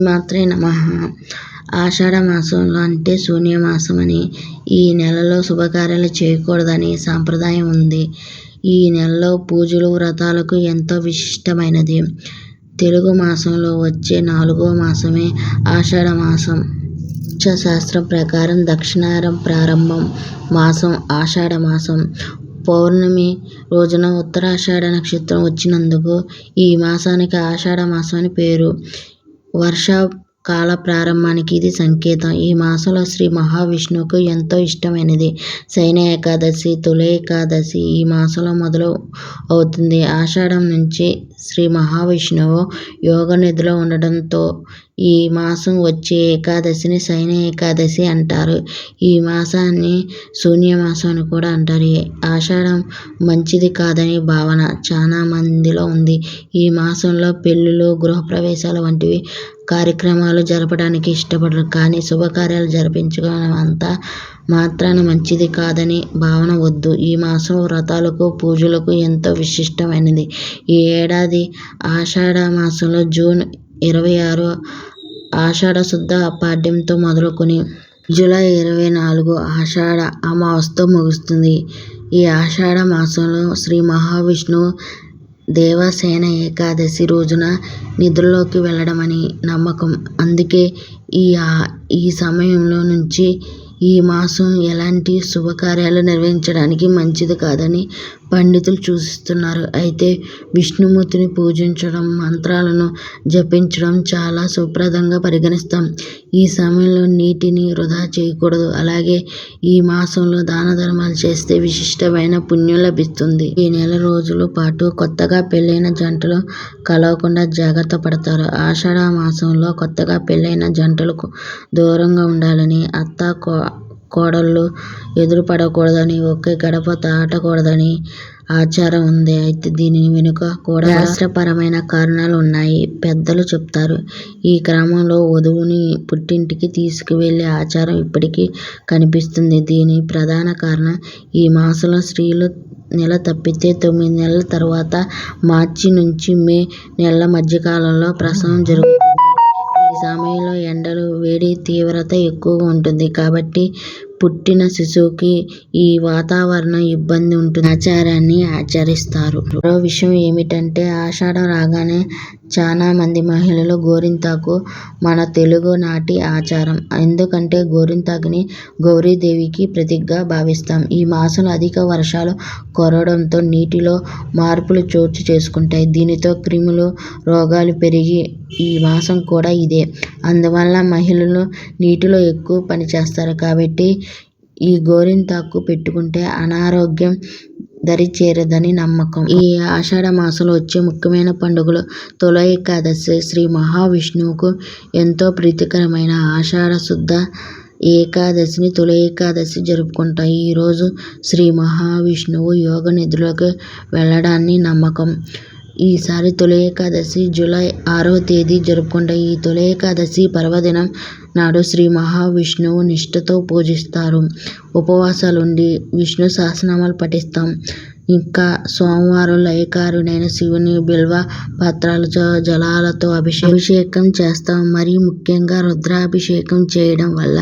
మాత్రే నమ. ఆషాఢ మాసంలో అంటే శూన్యమాసం అని ఈ నెలలో శుభకార్యాలు చేయకూడదని సాంప్రదాయం ఉంది. ఈ నెలలో పూజలు వ్రతాలకు ఎంతో విశిష్టమైనది. తెలుగు మాసంలో వచ్చే నాలుగో మాసమే ఆషాఢ మాసం. శాస్త్రం ప్రకారం దక్షిణాయనం ప్రారంభం మాసం ఆషాఢ మాసం. పౌర్ణమి రోజున ఉత్తరాషాఢ నక్షత్రం వచ్చినందుకు ఈ మాసానికి ఆషాఢ మాసం అని పేరు. వర్షాకాల ప్రారంభానికి ఇది సంకేతం. ఈ మాసంలో శ్రీ మహావిష్ణువుకు ఎంతో ఇష్టమైనది. శయన ఏకాదశి తొలి ఏకాదశి ఈ మాసంలో మొదలు అవుతుంది. ఆషాఢం నుంచి శ్రీ మహావిష్ణువు యోగ నిధిలో ఉండడంతో ఈ మాసం వచ్చే ఏకాదశిని శయన ఏకాదశి అంటారు. ఈ మాసాన్ని శూన్యమాసం అని కూడా అంటారు. ఆషాఢం మంచిది కాదని భావన చాలా మందిలో ఉంది. ఈ మాసంలో పెళ్ళిళ్ళు గృహప్రవేశాలు వంటివి కార్యక్రమాలు జరపడానికి ఇష్టపడరు. కానీ శుభకార్యాలు జరిపించుకోవడం అంతా మాత్రాన మంచిది కాదని భావన వద్దు. ఈ మాసం వ్రతాలకు పూజలకు ఎంతో విశిష్టమైనది. ఈ ఏడాది ఆషాఢ మాసంలో జూన్ ఇరవై ఆరు ఆషాఢ శుద్ధ పాడ్యంతో మొదలుకొని జూలై ఇరవై నాలుగు ఆషాఢ అమావాస్యతో ముగుస్తుంది. ఈ ఆషాఢ మాసంలో శ్రీ మహావిష్ణువు దేవసేన ఏకాదశి రోజున నిద్రలోకి వెళ్ళడమని నమ్మకం. అందుకే ఈ ఈ సమయంలో నుంచి ఈ మాసం ఎలాంటి శుభకార్యాలు నిర్వహించడానికి మంచిది కాదని పండితులు సూచిస్తున్నారు అయితే విష్ణుమూర్తిని పూజించడం మంత్రాలను జపించడం చాలా శుభప్రదంగా పరిగణిస్తాం. ఈ సమయంలో నీటిని వృధా చేయకూడదు. అలాగే ఈ మాసంలో దాన ధర్మాలు చేస్తే విశిష్టమైన పుణ్యం లభిస్తుంది. ఈ నెల రోజుల పాటు కొత్తగా పెళ్ళైన జంటలు కలవకుండా జాగ్రత్త పడతారు. ఆషాఢ మాసంలో కొత్తగా పెళ్ళైన జంటలకు దూరంగా ఉండాలని అత్త కోడళ్ళు ఎదురుపడకూడదని ఒకే గడప దాటకూడదని ఆచారం ఉంది. అయితే దీని వెనుక కూడా శాస్త్రపరమైన కారణాలు ఉన్నాయి పెద్దలు చెప్తారు ఈ క్రమంలో వధువుని పుట్టింటికి తీసుకువెళ్ళే ఆచారం ఇప్పటికీ కనిపిస్తుంది. దీని ప్రధాన కారణం ఈ మాసంలో స్త్రీలు నెల తప్పితే తొమ్మిది నెలల తర్వాత మార్చి నుంచి మే నెలల మధ్యకాలంలో ప్రసవం జరుగుతుంది సమయంలో ఎండలు వేడి తీవ్రత ఎక్కువగా ఉంటుంది కాబట్టి పుట్టిన శిశువుకి ఈ వాతావరణ ఇబ్బంది ఉంటుంది. ఆచారాన్ని ఆచరిస్తారు. మరో విషయం ఏమిటంటే ఆషాఢం రాగానే చాలా మంది మహిళలు గోరింతాకు మన తెలుగు నాటి ఆచారం. ఎందుకంటే గోరింతాకుని గౌరీదేవికి ప్రతీకగా భావిస్తాం. ఈ మాసంలో అధిక వర్షాలు కురవడంతో నీటిలో మార్పులు చోటు చేసుకుంటాయి. దీనితో క్రిములు రోగాలు పెరిగి ఈ మాసం కూడా ఇదే. అందువల్ల మహిళలు నీటిలో ఎక్కువ పనిచేస్తారు కాబట్టి ఈ గోరింతాకు పెట్టుకుంటే అనారోగ్యం దరిచేరదని నమ్మకం. ఈ ఆషాఢ మాసంలో వచ్చే ముఖ్యమైన పండుగలు తొలి ఏకాదశి శ్రీ మహావిష్ణువుకు ఎంతో ప్రీతికరమైన ఆషాఢ శుద్ధ ఏకాదశిని తొలి ఏకాదశి జరుపుకుంటాయి. ఈరోజు శ్రీ మహావిష్ణువు యోగ నిద్రలోకి వెళ్ళడాన్ని నమ్మకం. ఈసారి తొలి ఏకాదశి జూలై ఆరవ తేదీ జరుపుకుంటాం ఈ తొలి ఏకాదశి పర్వదినం నాడు శ్రీ మహావిష్ణువు నిష్ఠతో పూజిస్తారు. ఉపవాసాలుండి విష్ణు సహస్రనామాలు పఠిస్తాం. ఇంకా సోమవారం లయకారుడైన శివుని బిల్వ పత్రాలతో జలాలతో అభిషేకం చేస్తాం. మరియు ముఖ్యంగా రుద్రాభిషేకం చేయడం వల్ల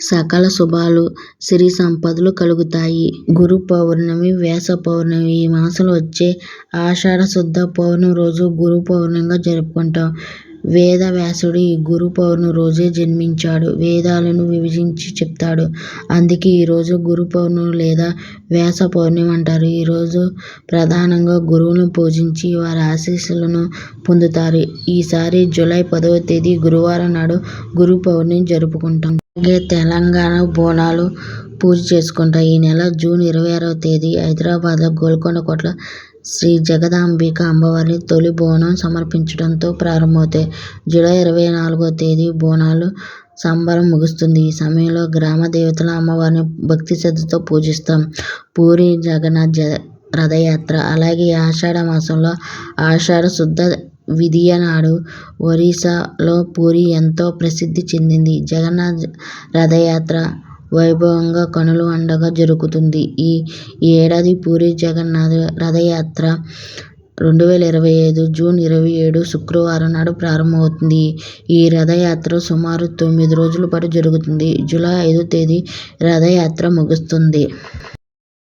సకల శుభాలు సిరి సంపదలు కలుగుతాయి. గురు పౌర్ణమి వేస పౌర్ణమి ఈ మాసంలో వచ్చే ఆషాఢ శుద్ధ పౌర్ణమి రోజు గురు పౌర్ణమిగా జరుపుకుంటాం. వేద వ్యాసుడు ఈ గురు పౌర్ణమి రోజే జన్మించాడు. వేదాలను విభజించి చెప్తాడు. అందుకే ఈరోజు గురు పౌర్ణమి లేదా వ్యాస పౌర్ణమి అంటారు. ఈరోజు ప్రధానంగా గురువును పూజించి వారి ఆశీస్సులను పొందుతారు. ఈసారి జూలై పదవ తేదీ గురువారం నాడు గురు పౌర్ణమి జరుపుకుంటాం. అలాగే తెలంగాణ బోనాలు పూజ చేసుకుంటాం. ఈ నెల జూన్ ఇరవై ఆరవ తేదీ హైదరాబాద్లో గోల్కొండ కోటలో శ్రీ జగదాంబిక అమ్మవారిని తొలి బోనం సమర్పించడంతో ప్రారంభమవుతాయి. జూలై ఇరవై నాలుగో తేదీ బోనాలు సంబరం ముగుస్తుంది. ఈ సమయంలో గ్రామ దేవతల అమ్మవారిని భక్తి శ్రద్ధతో పూజిస్తాం. పూరి జగన్నాథ్ జ రథయాత్ర అలాగే ఆషాఢ మాసంలో ఆషాఢ శుద్ధ విధియ నాడు ఒరిస్సాలో పూరి ఎంతో ప్రసిద్ధి చెందింది. జగన్నాథ్ రథయాత్ర వైభవంగా కనుల పండుగ జరుగుతుంది. ఈ ఏడాది పూరి జగన్నాథ రథయాత్ర రెండు వేల ఇరవై ఐదు జూన్ ఇరవై ఏడు శుక్రవారం నాడు ప్రారంభమవుతుంది. ఈ రథయాత్ర సుమారు తొమ్మిది రోజుల పాటు జరుగుతుంది. జూలై ఐదో తేదీ రథయాత్ర ముగుస్తుంది.